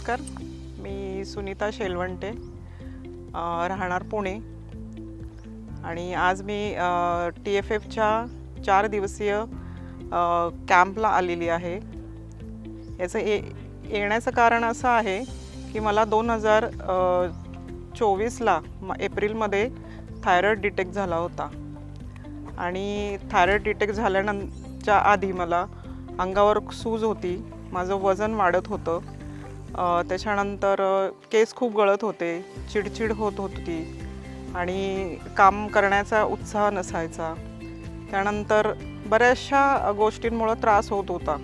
नमस्कार. मी सुनीता शेलवंटे राहणार पुणे. आणि आज मी टी एफ एफच्या चार दिवसीय कॅम्पला आलेली आहे. याचं ये येण्याचं कारण असं आहे की मला दोन हजार चोवीसला म एप्रिलमध्ये थायरॉईड डिटेक्ट झाला होता. आणि थायरॉईड डिटेक्ट झाल्यानंतरच्या आधी मला अंगावर सूज होती. माझं वजन वाढत होतं. त्याच्यानंतर केस खूप गळत होते चिडचिड होत होती आणि काम करण्याचा उत्साह नसायचा. त्यानंतर बऱ्याचशा गोष्टींमुळं त्रास होत होता.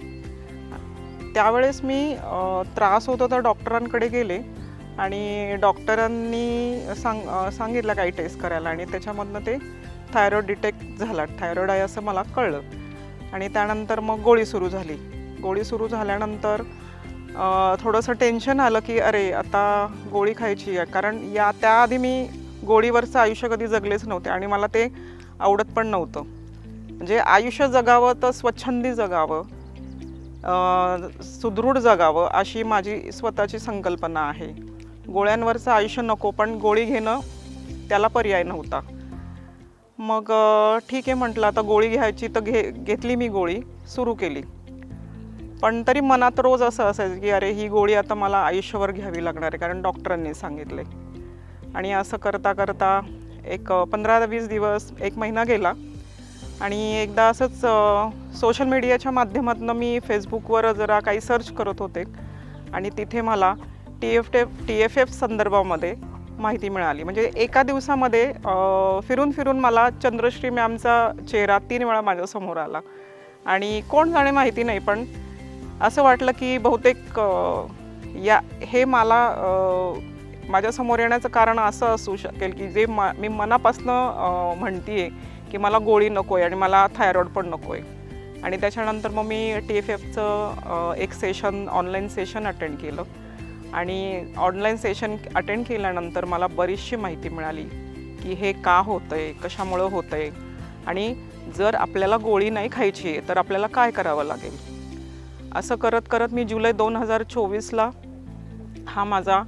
त्यावेळेस मी त्रास होत होता डॉक्टरांकडे गेले आणि डॉक्टरांनी सांग सांगितलं काही टेस्ट करायला आणि त्याच्यामधनं ते थायरॉईड डिटेक्ट झाला. थायरॉईड आहे असं मला कळलं. आणि त्यानंतर मग गोळी सुरू झाली. गोळी सुरू झाल्यानंतर थोडंसं टेन्शन आलं की अरे आता गोळी खायची आहे. कारण या त्याआधी मी गोळीवरचं आयुष्य कधी जगलेच नव्हते आणि मला ते आवडत पण नव्हतं. म्हणजे आयुष्य जगावं तर स्वच्छंदी जगावं सुदृढ जगावं अशी माझी स्वतःची संकल्पना आहे. गोळ्यांवरचं आयुष्य नको पण गोळी घेणं त्याला पर्याय नव्हता. मग ठीक आहे म्हटलं आता गोळी घ्यायची तर घे घेतली मी गोळी सुरू केली. पण तरी मनात रोज असं असायचं की अरे ही गोळी आता मला आयुष्यभर घ्यावी लागणार आहे कारण डॉक्टरांनी सांगितले. आणि असं करता करता एक पंधरा वीस दिवस एक महिना गेला. आणि एकदा असंच सोशल मीडियाच्या माध्यमातून मी फेसबुकवर जरा काही सर्च करत होते. आणि तिथे मला टी एफ टेफ टी एफ एफ संदर्भामध्ये माहिती मिळाली. म्हणजे एका दिवसामध्ये फिरून फिरून मला चंद्रश्री मॅमचा चेहरा तीन वेळा माझ्यासमोर आला. आणि कोण जाणे माहिती नाही पण असं वाटलं की बहुतेक या हे मला माझ्यासमोर येण्याचं कारण असं असू शकेल की जे मा मी मनापासनं म्हणते की मला गोळी नको आहे आणि मला थायरॉईड पण नको आहे आणि त्याच्यानंतर मग मी टी एफ एफचं एक सेशन ऑनलाईन सेशन अटेंड केलं. आणि ऑनलाईन सेशन अटेंड केल्यानंतर मला बरीचशी माहिती मिळाली की हे का होतं आहे कशामुळं होतं आहे आणि जर आपल्याला गोळी नाही खायची आहे तर आपल्याला काय करावं लागेल? असं करत करत मी जुलै दोन हजार चोवीसला हा माझा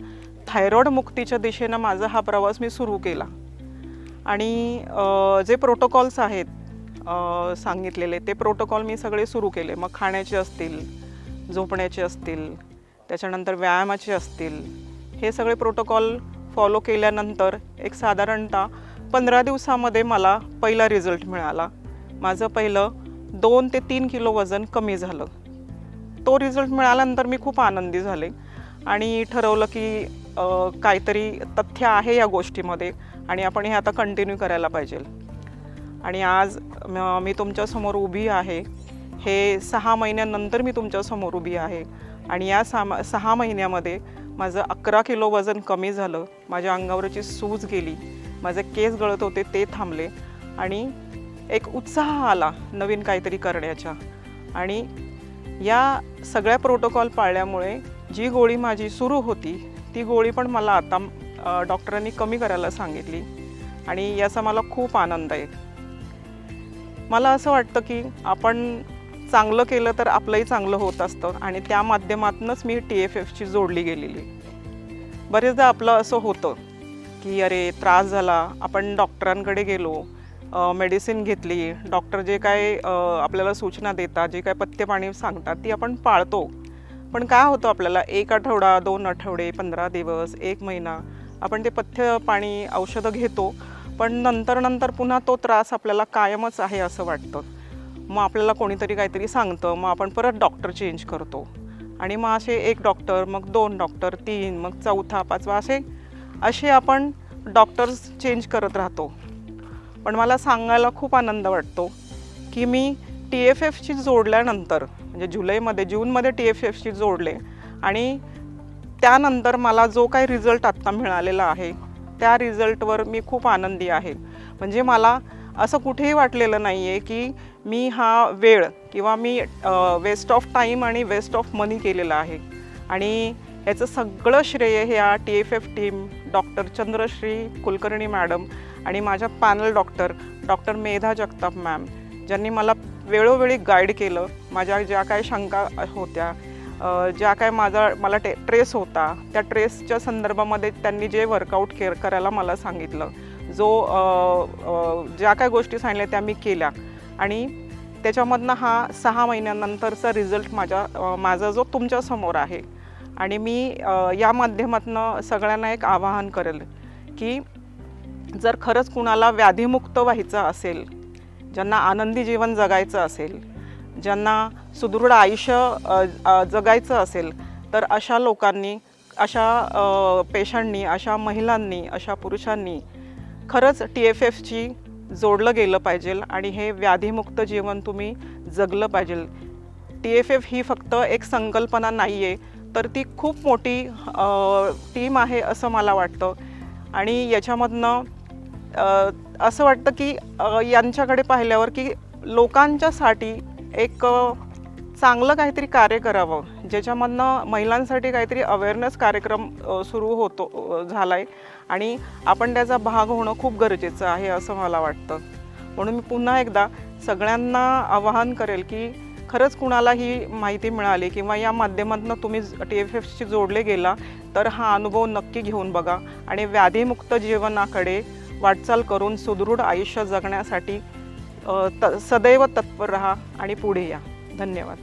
थायरॉईड मुक्तीच्या दिशेनं माझा हा प्रवास मी सुरू केला. आणि जे प्रोटोकॉल्स आहेत सांगितलेले ते प्रोटोकॉल मी सगळे सुरू केले. मग खाण्याचे असतील झोपण्याचे असतील त्याच्यानंतर व्यायामाचे असतील हे सगळे प्रोटोकॉल फॉलो केल्यानंतर एक साधारणतः पंधरा दिवसामध्ये मला पहिला रिझल्ट मिळाला. माझं पहिलं दोन ते तीन किलो वजन कमी झालं. तो रिझल्ट मिळाल्यानंतर मी खूप आनंदी झाले. आणि ठरवलं की काहीतरी तथ्य आहे या गोष्टीमध्ये आणि आपण हे आता कंटिन्यू करायला पाहिजे. आणि आज मी तुमच्यासमोर उभी आहे. हे सहा महिन्यानंतर मी तुमच्यासमोर उभी आहे. आणि या सहा सहा महिन्यामध्ये माझं अकरा किलो वजन कमी झालं. माझ्या अंगावरची सूज गेली. माझे केस गळत होते ते थांबले. आणि एक उत्साह आला नवीन काहीतरी करण्याचा आणि या सगळ्या प्रोटोकॉल पाळल्यामुळे जी गोळी माझी सुरू होती ती गोळी पण मला आता डॉक्टरांनी कमी करायला सांगितली आणि याचा मला खूप आनंद आहे. मला असं वाटतं की आपण चांगलं केलं तर आपलंही चांगलं होत असतं आणि त्या माध्यमातूनच मी टी एफ एफची जोडली गेलेली. बरेचदा आपलं असं होतं की अरे त्रास झाला आपण डॉक्टरांकडे गेलो मेडिसिन घेतली. डॉक्टर जे काय आपल्याला सूचना देतात जे काय पथ्यपाणी सांगतात ती आपण पाळतो. पण काय होतं आपल्याला? एक आठवडा दोन आठवडे पंधरा दिवस एक महिना आपण ते पथ्य पाणी औषधं घेतो. पण नंतर नंतर पुन्हा तो त्रास आपल्याला कायमच आहे असं वाटतं. मग आपल्याला कोणीतरी काहीतरी सांगतं मग आपण परत डॉक्टर चेंज करतो. आणि मग असे एक डॉक्टर मग दोन डॉक्टर तीन मग चौथा पाचवा असे असे आपण डॉक्टर्स चेंज करत राहतो. पण मला सांगायला खूप आनंद वाटतो की मी टी एफ एफशी जोडल्यानंतर म्हणजे जुलैमध्ये जूनमध्ये टी एफ एफशी जोडले आणि त्यानंतर मला जो काही रिझल्ट आत्ता मिळालेला आहे त्या रिझल्टवर मी खूप आनंदी आहे. म्हणजे मला असं कुठेही वाटलेलं नाही आहे की मी हा वेळ किंवा मी वेस्ट ऑफ टाईम आणि वेस्ट ऑफ मनी केलेला आहे. आणि ह्याचं सगळं श्रेय ह्या T F F team doctor Chandrashri Kulkarni madam आणि माझ्या panel doctor doctor Medha Jagtap ma'am ज्यांनी मला वेळोवेळी गाईड केलं माझ्या ज्या काही शंका होत्या ज्या काय माझा मला टे ट्रेस होता त्या ट्रेसच्या संदर्भामध्ये त्यांनी जे वर्कआउट केअर करायला मला सांगितलं. जो ज्या काय गोष्टी सांगितल्या त्या मी केल्या आणि त्याच्यामधनं हा सहा महिन्यानंतरचा रिझल्ट माझ्या माझा जो तुमच्यासमोर आहे आणि मी या माध्यमातनं सगळ्यांना एक आवाहन करेल की जर खरंच कुणाला व्याधीमुक्त व्हायचं असेल ज्यांना आनंदी जीवन जगायचं असेल ज्यांना सुदृढ आयुष्य जगायचं असेल तर अशा लोकांनी अशा पेशंटनी अशा महिलांनी अशा पुरुषांनी खरंच टी एफ एफची जोडलं गेलं पाहिजे आणि हे व्याधीमुक्त जीवन तुम्ही जगलं पाहिजे. टी एफ एफ ही फक्त एक संकल्पना नाही आहे तर ती खूप मोठी टीम आहे असं मला वाटतं. आणि याच्यामधनं असं वाटतं की यांच्याकडे पाहिल्यावर की लोकांच्यासाठी एक चांगलं काहीतरी कार्य करावं. ज्याच्यामधनं महिलांसाठी काहीतरी अवेअरनेस कार्यक्रम सुरू होतो झाला आहे आणि आपण त्याचा भाग होणं खूप गरजेचं आहे असं मला वाटतं. म्हणून मी पुन्हा एकदा सगळ्यांना आवाहन करेल की खरंच कुणाला ही माहिती मिळाली किंवा या माध्यमातून तुम्ही टी एफ एफशी जोडले गेला तर हा अनुभव नक्की घेऊन बघा आणि व्याधीमुक्त जीवनाकडे वाटचाल करून सुदृढ आयुष्य जगण्यासाठी त सदैव तत्पर राहा आणि पुढे या. धन्यवाद.